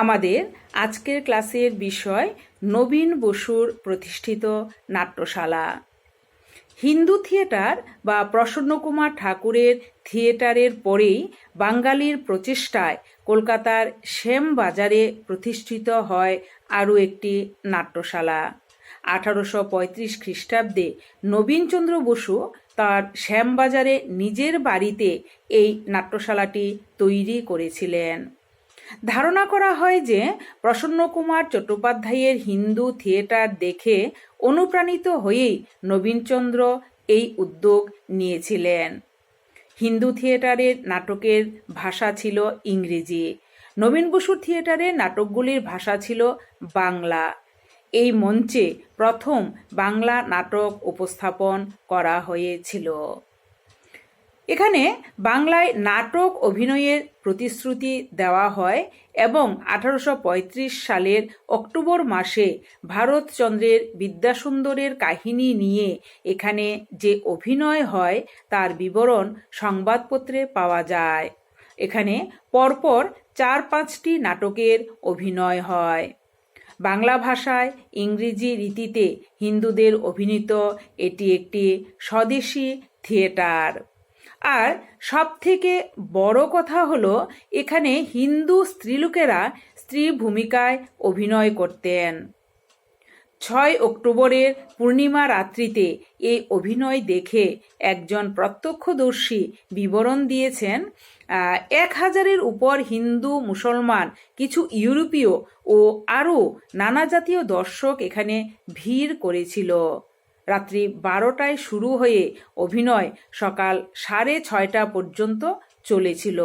আমাদের আজকের ক্লাসের বিষয় নবীন বসুর প্রতিষ্ঠিত নাট্যশালা। হিন্দু থিয়েটার বা প্রসন্নকুমার ঠাকুরের থিয়েটারের পরেই বাঙালির প্রচেষ্টায় কলকাতার শ্যামবাজারে প্রতিষ্ঠিত হয় আরও একটি নাট্যশালা। আঠারোশো পঁয়ত্রিশ খ্রিস্টাব্দে নবীনচন্দ্র বসু তার শ্যামবাজারে নিজের বাড়িতে এই নাট্যশালাটি তৈরি করেছিলেন। ধারণা করা হয় যে প্রসন্নকুমার চট্টোপাধ্যায়ের হিন্দু থিয়েটার দেখে অনুপ্রাণিত হয়েই নবীনচন্দ্র এই উদ্যোগ নিয়েছিলেন। হিন্দু থিয়েটারের নাটকের ভাষা ছিল ইংরেজি, নবীন বসু থিয়েটারের নাটকগুলির ভাষা ছিল বাংলা। এই মঞ্চে প্রথম বাংলা নাটক উপস্থাপন করা হয়েছিল। এখানে বাংলায় নাটক অভিনয়ের প্রতিশ্রুতি দেওয়া হয় এবং আঠারোশো পঁয়ত্রিশ সালের অক্টোবর মাসে ভারতচন্দ্রের বিদ্যাসুন্দরের কাহিনী নিয়ে এখানে যে অভিনয় হয় তার বিবরণ সংবাদপত্রে পাওয়া যায়। এখানে পরপর চার পাঁচটি নাটকের অভিনয় হয়। বাংলা ভাষায় ইংরেজি রীতিতে হিন্দুদের অভিনীত এটি একটি স্বদেশী থিয়েটার। আর সব থেকে বড় কথা হলো, এখানে হিন্দু স্ত্রীলোকেরা স্ত্রী ভূমিকায় অভিনয় করতেন। ছয় অক্টোবরের পূর্ণিমা রাত্রিতে এই অভিনয় দেখে একজন প্রত্যক্ষদর্শী বিবরণ দিয়েছেন এক হাজারের উপর হিন্দু, মুসলমান, কিছু ইউরোপীয় ও আরও নানা জাতীয় দর্শক এখানে ভিড় করেছিল। রাত্রি বারোটায় শুরু হয়ে অভিনয় সকাল সাড়ে ছয়টা পর্যন্ত চলেছিল।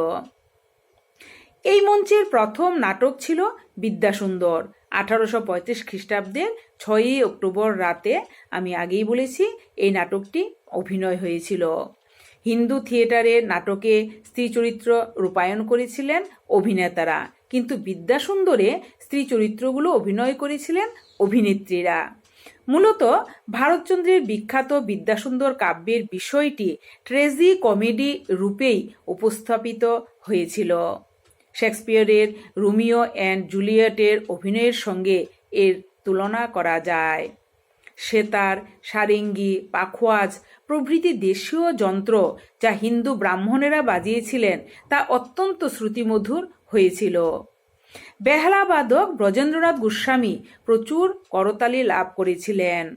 এই মঞ্চের প্রথম নাটক ছিল বিদ্যাসুন্দর। আঠারোশো পঁয়ত্রিশ খ্রিস্টাব্দের ছয়ই অক্টোবর রাতে, আমি আগেই বলেছি, এই নাটকটি অভিনয় হয়েছিল। হিন্দু থিয়েটারের নাটকে স্ত্রী চরিত্র রূপায়ণ করেছিলেন অভিনেতারা, কিন্তু বিদ্যাসুন্দরে স্ত্রী চরিত্রগুলো অভিনয় করেছিলেন অভিনেত্রীরা। মূলত ভারতচন্দ্রের বিখ্যাত বিদ্যাসুন্দর কাব্যের বিষয়টি ট্রেজি কমেডি রূপেই উপস্থাপিত হয়েছিল। শেক্সপিয়রের রোমিও অ্যান্ড জুলিয়েটের অভিনয়ের সঙ্গে এর তুলনা করা যায়। সেতার, সারেঙ্গি, পাখোয়াজ প্রভৃতি দেশীয় যন্ত্র যা হিন্দু ব্রাহ্মণেরা বাজিয়েছিলেন তা অত্যন্ত শ্রুতিমধুর হয়েছিল। বেহালাবাদক ব্রজেন্দ্রনাথ গোস্বামী প্রচুর করতালি লাভ করেছিলেন।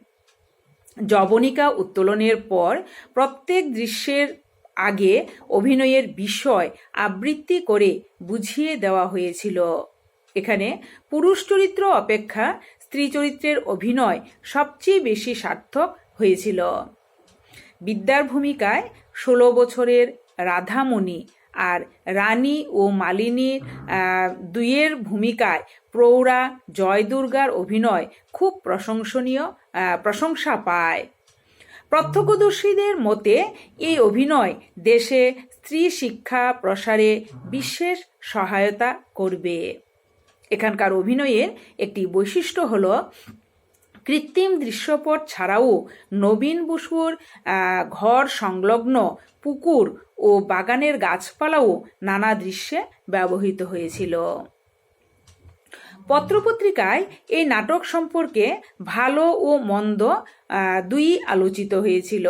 জবনিকা উত্তোলনের পর প্রত্যেক দৃশ্যের আগে অভিনয়ের বিষয় আবৃত্তি করে বুঝিয়ে দেওয়া হয়েছিল। এখানে পুরুষ চরিত্র অপেক্ষা স্ত্রী চরিত্রের অভিনয় সবচেয়ে বেশি সার্থক হয়েছিল। বিদ্যার ভূমিকায় ষোলো বছরের রাধামণি আর রানী ও মালিনীর দুইয়ের ভূমিকায় প্রৌঢ়া জয় দুর্গার অভিনয় খুব প্রশংসনীয় প্রশংসা পায়। প্রত্যক্ষদর্শীদের মতে এই অভিনয় দেশে স্ত্রী শিক্ষা প্রসারে বিশেষ সহায়তা করবে। এখানকার অভিনয়ের একটি বৈশিষ্ট্য হল কৃত্রিম দৃশ্যপট ছাড়াও নবীন বসুর ঘর সংলগ্ন পুকুর ও বাগানের গাছপালাও নানা দৃশ্যে ব্যবহৃত হয়েছিল। পত্রপত্রিকায় এই নাটক সম্পর্কে ভালো ও মন্দ দুই আলোচিত হয়েছিল।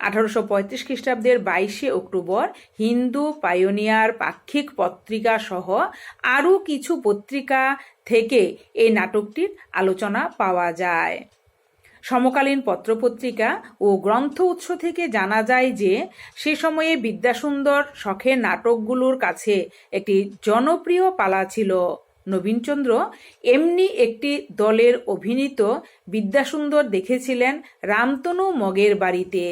আঠারোশো পঁয়ত্রিশ খ্রিস্টাব্দের বাইশে অক্টোবর হিন্দু পায়োনিয়ার পাক্ষিক পত্রিকা সহ আরও কিছু পত্রিকা থেকে এই নাটকটির আলোচনা পাওয়া যায়। সমকালীন পত্রপত্রিকা ও গ্রন্থ উৎস থেকে জানা যায় যে, সে সময়ে বিদ্যাসুন্দর শখের নাটকগুলোর কাছে একটি জনপ্রিয় পালা ছিল। নবীনচন্দ্র এমনি একটি দলের অভিনীত বিদ্যাসুন্দর দেখেছিলেন রামতনু মগের বাড়িতে।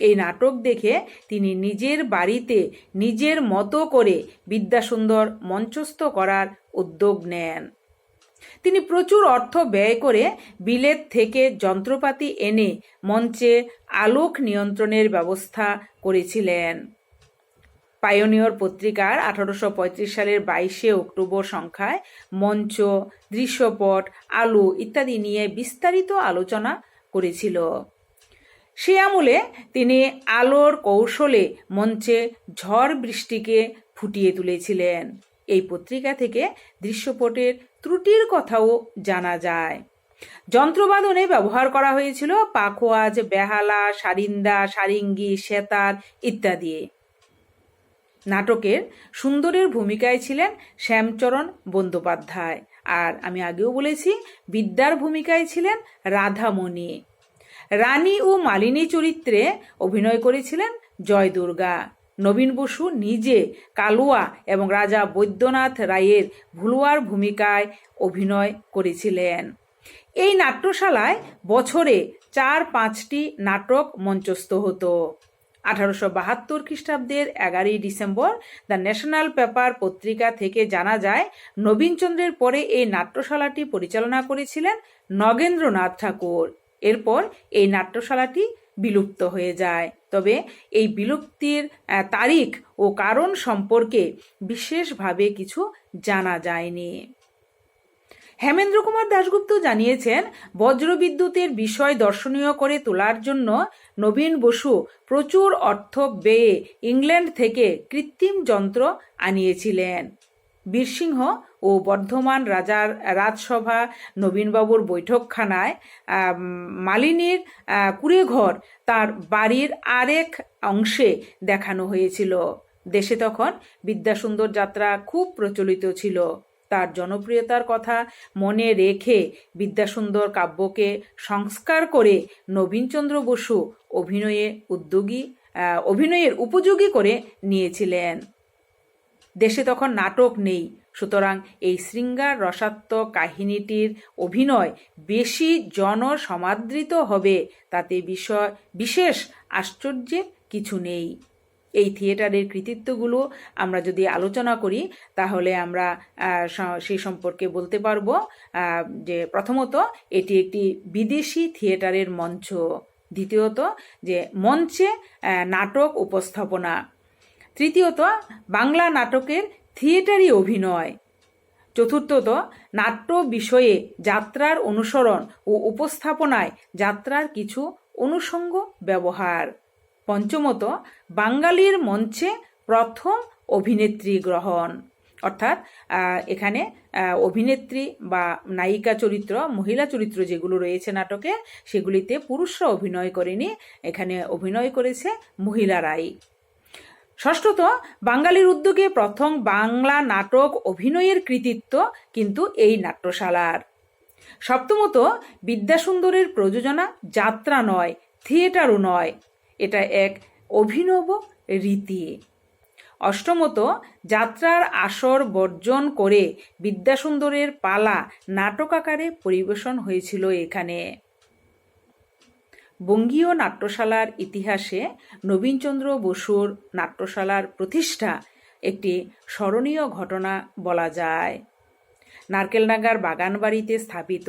এই নাটক দেখে তিনি নিজের বাড়িতে নিজের মতো করে বিদ্যাসুন্দর মঞ্চস্থ করার উদ্যোগ নেন। তিনি প্রচুর অর্থ ব্যয় করে বিলেত থেকে যন্ত্রপাতি এনে মঞ্চে আলোক নিয়ন্ত্রণের ব্যবস্থা করেছিলেন। পায়োনিয়র পত্রিকার আঠারোশো পঁয়ত্রিশ সালের বাইশে অক্টোবর সংখ্যায় মঞ্চ, দৃশ্যপট, আলো ইত্যাদি নিয়ে বিস্তারিত আলোচনা করেছিল। সে আমলে তিনি আলোর কৌশলে মঞ্চে ঝড় বৃষ্টিকে ফুটিয়ে তুলেছিলেন। এই পত্রিকা থেকে দৃশ্যপটের ত্রুটির কথাও জানা যায়। যন্ত্রবাদনে ব্যবহার করা হয়েছিল পাখোয়াজ, বেহালা, সারিন্দা, সারিঙ্গি, সেতার ইত্যাদি। নাটকের সুন্দরের ভূমিকায় ছিলেন শ্যামচরণ বন্দ্যোপাধ্যায়। আর আমি আগেও বলেছি, বিদ্যার ভূমিকায় ছিলেন রাধামণি। রানী ও মালিনী চরিত্রে অভিনয় করেছিলেন জয় দুর্গা। নবীন বসু নিজে কালুয়া এবং রাজা বৈদ্যনাথ রায়ের ভুলুয়ার ভূমিকায় অভিনয় করেছিলেন। এই নাট্যশালায় বছরে চার পাঁচটি নাটক মঞ্চস্থ হতো। আঠারোশো বাহাত্তর খ্রিস্টাব্দের এগারোই ডিসেম্বর দ্য ন্যাশনাল পেপার পত্রিকা থেকে জানা যায় নবীনচন্দ্রের পরে এই নাট্যশালাটি পরিচালনা করেছিলেন নগেন্দ্রনাথ ঠাকুর। এরপর এই নাট্যশালাটি বিলুপ্ত হয়ে যায়। তবে এই বিলুপ্তির তারিখ ও কারণ সম্পর্কে বিশেষভাবে কিছু জানা যায়নি। হেমেন্দ্র কুমার দাশগুপ্ত জানিয়েছেন, বজ্রবিদ্যুতের বিষয় দর্শনীয় করে তোলার জন্য নবীন বসু প্রচুর অর্থ ব্যয়ে ইংল্যান্ড থেকে কৃত্রিম যন্ত্র আনিয়েছিলেন। বীরসিংহ ও বর্ধমান রাজার রাজসভা নবীনবাবুর বৈঠকখানায় মালিনীর কুড়েঘর তার বাড়ির আরেক অংশে দেখানো হয়েছিল। দেশে তখন বিদ্যাসুন্দর যাত্রা খুব প্রচলিত ছিল। তার জনপ্রিয়তার কথা মনে রেখে বিদ্যাসুন্দর কাব্যকে সংস্কার করে নবীনচন্দ্র বসু অভিনয়ে উদ্যোগী অভিনয়ের উপযোগী করে নিয়েছিলেন। দেশে তখন নাটক নেই। সুতরাং এই শৃঙ্গার রসাত্মক কাহিনীটির অভিনয় বেশি জনসমাদৃত হবে, তাতে বিষয়, বিশেষ আশ্চর্যের কিছু নেই। এই থিয়েটারের কৃতিত্বগুলো আমরা যদি আলোচনা করি, তাহলে আমরা স- সম্পর্কে বলতে পারব যে প্রথমত এটি একটি বিদেশি থিয়েটারের মঞ্চ। দ্বিতীয়ত যে মঞ্চে নাটক উপস্থাপনা। তৃতীয়ত, বাংলা নাটকের থিয়েটারি অভিনয়। চতুর্থত, নাট্য বিষয়ে যাত্রার অনুসরণ ও উপস্থাপনায় যাত্রার কিছু অনুষঙ্গ ব্যবহার। পঞ্চমত, বাঙালির মঞ্চে প্রথম অভিনেত্রী গ্রহণ। অর্থাৎ এখানে অভিনেত্রী বা নায়িকা চরিত্র, মহিলা চরিত্র যেগুলো রয়েছে নাটকে, সেগুলিতে পুরুষরা অভিনয় করেনি। এখানে অভিনয় করেছে মহিলারাই। ষষ্ঠত, বাঙালির উদ্যোগে প্রথম বাংলা নাটক অভিনয়ের কৃতিত্ব কিন্তু এই নাট্যশালার। সপ্তমত, বিদ্যাসুন্দরের প্রযোজনা যাত্রা নয়, থিয়েটারও নয়, এটা এক অভিনব রীতি। অষ্টমত, যাত্রার আসর বর্জন করে বিদ্যাসুন্দরের পালা নাটক আকারে পরিবেশন হয়েছিল এখানে। বঙ্গীয় নাট্যশালার ইতিহাসে নবীনচন্দ্র বসুর নাট্যশালার প্রতিষ্ঠা একটি স্মরণীয় ঘটনা বলা যায়। নারকেলনাগার বাগানবাড়িতে স্থাপিত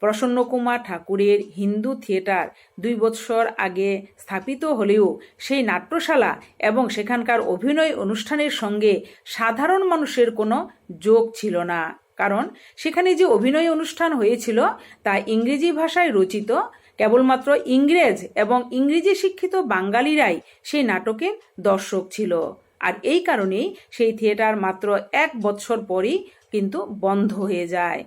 প্রসন্নকুমার ঠাকুরের হিন্দু থিয়েটার দুই বৎসর আগে স্থাপিত হলেও সেই নাট্যশালা এবং সেখানকার অভিনয় অনুষ্ঠানের সঙ্গে সাধারণ মানুষের কোনো যোগ ছিল না। কারণ সেখানে যে অভিনয় অনুষ্ঠান হয়েছিল তা ইংরেজি ভাষায় রচিত কেবলমাত্র ইংরেজ এবং ইংরেজি শিক্ষিত বাঙালিরাই সেই নাটকের দর্শক ছিল। আর এই কারণেই সেই থিয়েটার মাত্র এক বৎসর পরই কিন্তু বন্ধ হয়ে যায়।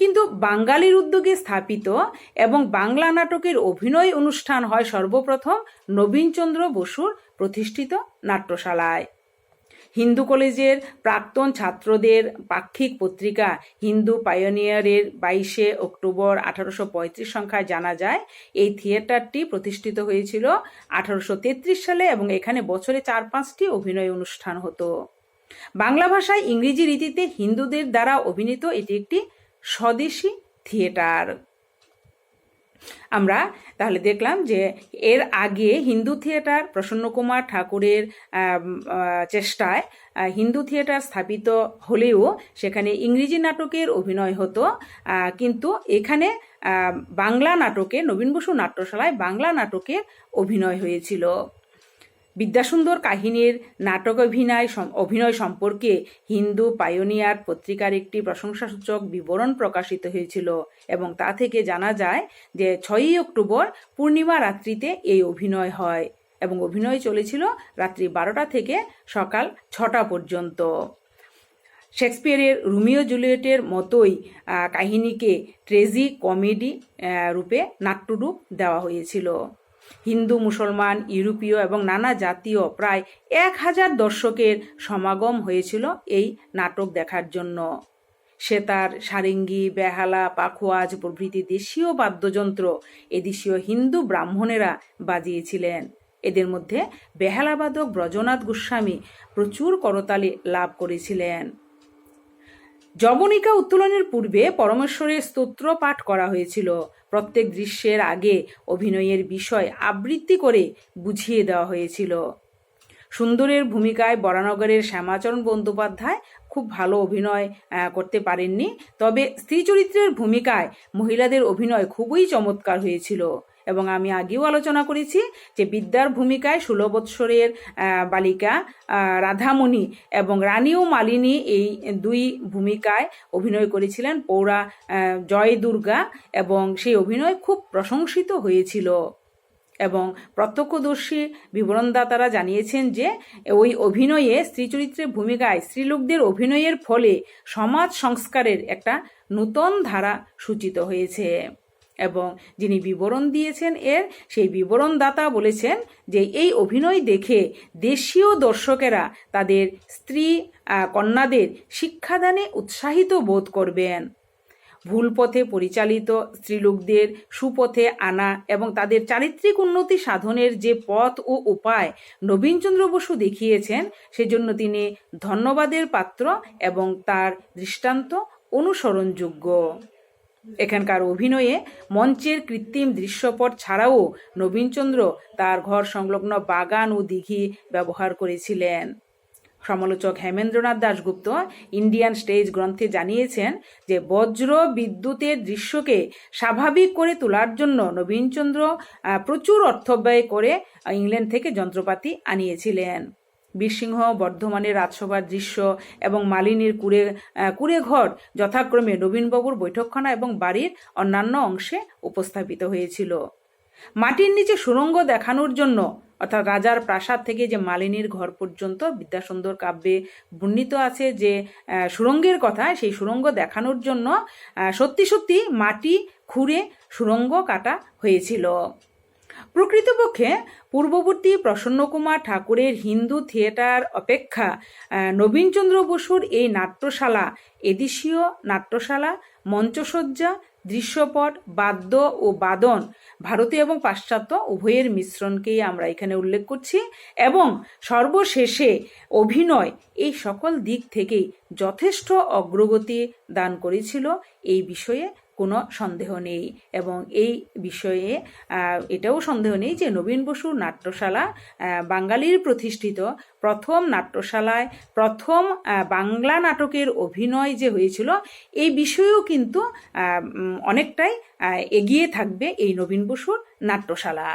কিন্তু বাঙালির উদ্যোগে স্থাপিত এবং বাংলা নাটকের অভিনয় অনুষ্ঠান হয় সর্বপ্রথম নবীনচন্দ্র বসুর প্রতিষ্ঠিত নাট্যশালায়। হিন্দু কলেজের প্রাক্তন ছাত্রদের পাক্ষিক পত্রিকা হিন্দু পায়োনিয়ারের বাইশে অক্টোবর আঠারোশো পঁয়ত্রিশ সংখ্যায় জানা যায়। এই থিয়েটারটি প্রতিষ্ঠিত হয়েছিল আঠারোশো তেত্রিশ সালে এবং এখানে বছরে চার পাঁচটি অভিনয় অনুষ্ঠান হতো। বাংলা ভাষায় ইংরেজি রীতিতে হিন্দুদের দ্বারা অভিনীত এটি একটি স্বদেশী থিয়েটার। আমরা তাহলে দেখলাম যে এর আগে হিন্দু থিয়েটার প্রসন্নকুমার ঠাকুরের চেষ্টায় হিন্দু থিয়েটার স্থাপিত হলেও সেখানে ইংরেজি নাটকের অভিনয় হতো। কিন্তু এখানে বাংলা নাটকে, নবীন বসু নাট্যশালায় বাংলা নাটকের অভিনয় হয়েছিল। বিদ্যাসুন্দর কাহিনীর নাটক অভিনয় অভিনয় সম্পর্কে হিন্দু পায়োনিয়ার পত্রিকার একটি প্রশংসাসূচক বিবরণ প্রকাশিত হয়েছিল এবং তা থেকে জানা যায় যে ছয়ই অক্টোবর পূর্ণিমা রাত্রিতে এই অভিনয় হয় এবং অভিনয় চলেছিল রাত্রি বারোটা থেকে সকাল ছটা পর্যন্ত। শেক্সপিয়ারের রোমিও জুলিয়েটের মতোই কাহিনীকে ট্রেজি কমেডি রূপে নাট্যরূপ দেওয়া হয়েছিল। হিন্দু, মুসলমান, ইউরোপীয় এবং নানা জাতীয় প্রায় এক হাজার দর্শকের সমাগম হয়েছিল এই নাটক দেখার জন্য। সেতার, সারেঙ্গি, বেহালা, পাখোয়াজ প্রভৃতি দেশীয় বাদ্যযন্ত্র এদেশীয় হিন্দু ব্রাহ্মণেরা বাজিয়েছিলেন। এদের মধ্যে বেহালাবাদক ব্রজনাথ গোস্বামী প্রচুর করতালি লাভ করেছিলেন। যবনিকা উত্তোলনের পূর্বে পরমেশ্বরের স্তোত্র পাঠ করা হয়েছিল। প্রত্যেক দৃশ্যের আগে অভিনয়ের বিষয় আবৃত্তি করে বুঝিয়ে দেওয়া হয়েছিল। সুন্দরের ভূমিকায় বরানগরের শ্যামাচরণ বন্দ্যোপাধ্যায় খুব ভালো অভিনয় করতে পারেননি। তবে স্ত্রী চরিত্রের ভূমিকায় মহিলাদের অভিনয় খুবই চমৎকার হয়েছিল। এবং আমি আগেও আলোচনা করেছি যে বিদ্যার ভূমিকায় ষোলো বৎসরের বালিকা রাধামণি এবং রানী ও মালিনী এই দুই ভূমিকায় অভিনয় করেছিলেন পৌরা জয় দুর্গা এবং সেই অভিনয় খুব প্রশংসিত হয়েছিল। এবং প্রত্যক্ষদর্শী বিবরণদাতারা জানিয়েছেন যে ওই অভিনয়ে স্ত্রী চরিত্রের ভূমিকায় স্ত্রীলোকদের অভিনয়ের ফলে সমাজ সংস্কারের একটা নূতন ধারা সূচিত হয়েছে। এবং যিনি বিবরণ দিয়েছেন এর, সেই বিবরণদাতা বলেছেন যে এই অভিনয় দেখে দেশীয় দর্শকেরা তাদের স্ত্রী কন্যাদের শিক্ষাদানে উৎসাহিত বোধ করবেন। ভুল পথে পরিচালিত স্ত্রীলোকদের সুপথে আনা এবং তাদের চারিত্রিক উন্নতি সাধনের যে পথ ও উপায় নবীনচন্দ্র বসু দেখিয়েছেন, সেজন্য তিনি ধন্যবাদের পাত্র এবং তার দৃষ্টান্ত অনুসরণযোগ্য। এখানকার অভিনয়ে মঞ্চের কৃত্রিম দৃশ্যপট ছাড়াও নবীনচন্দ্র তার ঘর সংলগ্ন বাগান ও দিঘি ব্যবহার করেছিলেন। সমালোচক হেমেন্দ্রনাথ দাশগুপ্ত ইন্ডিয়ান স্টেজ গ্রন্থে জানিয়েছেন যে, বজ্র বিদ্যুতের দৃশ্যকে স্বাভাবিক করে তোলার জন্য নবীনচন্দ্র প্রচুর অর্থ ব্যয় করে ইংল্যান্ড থেকে যন্ত্রপাতি আনিয়েছিলেন। বীরসিংহ বর্ধমানের রাজসভার দৃশ্য এবং মালিনীর কুড়ে আহ, কুড়ে ঘর যথাক্রমে নবীনবাবুর বৈঠকখানা এবং বাড়ির অন্যান্য অংশে উপস্থাপিত হয়েছিল। মাটির নিচে সুড়ঙ্গ দেখানোর জন্য অর্থাৎ রাজার প্রাসাদ থেকে যে মালিনীর ঘর পর্যন্ত বিদ্যাসুন্দর কাব্যে বর্ণিত আছে যে আহ, সুড়ঙ্গের কথা সেই সুড়ঙ্গ দেখানোর জন্য সত্যি সত্যি মাটি খুঁড়ে সুড়ঙ্গ কাটা হয়েছিল। প্রকৃতপক্ষে পূর্ববর্তী প্রসন্নকুমার ঠাকুরের হিন্দু থিয়েটার অপেক্ষা নবীনচন্দ্র বসুর এই নাট্যশালা, এদেশীয় নাট্যশালা, মঞ্চসজ্জা, দৃশ্যপট, বাদ্য ও বাদন ভারতীয় এবং পাশ্চাত্য উভয়ের মিশ্রণকেই আমরা এখানে উল্লেখ করছি এবং সর্বশেষে অভিনয় এই সকল দিক থেকেই যথেষ্ট অগ্রগতি দান করেছিল এই বিষয়ে কোনো সন্দেহ নেই। এবং এই বিষয়ে এটাও সন্দেহ নেই যে নবীন বসুর নাট্যশালা বাঙালির প্রতিষ্ঠিত প্রথম নাট্যশালায় প্রথম বাংলা নাটকের অভিনয় যে হয়েছিল, এই বিষয়েও কিন্তু অনেকটাই এগিয়ে থাকবে এই নবীন বসুর নাট্যশালা।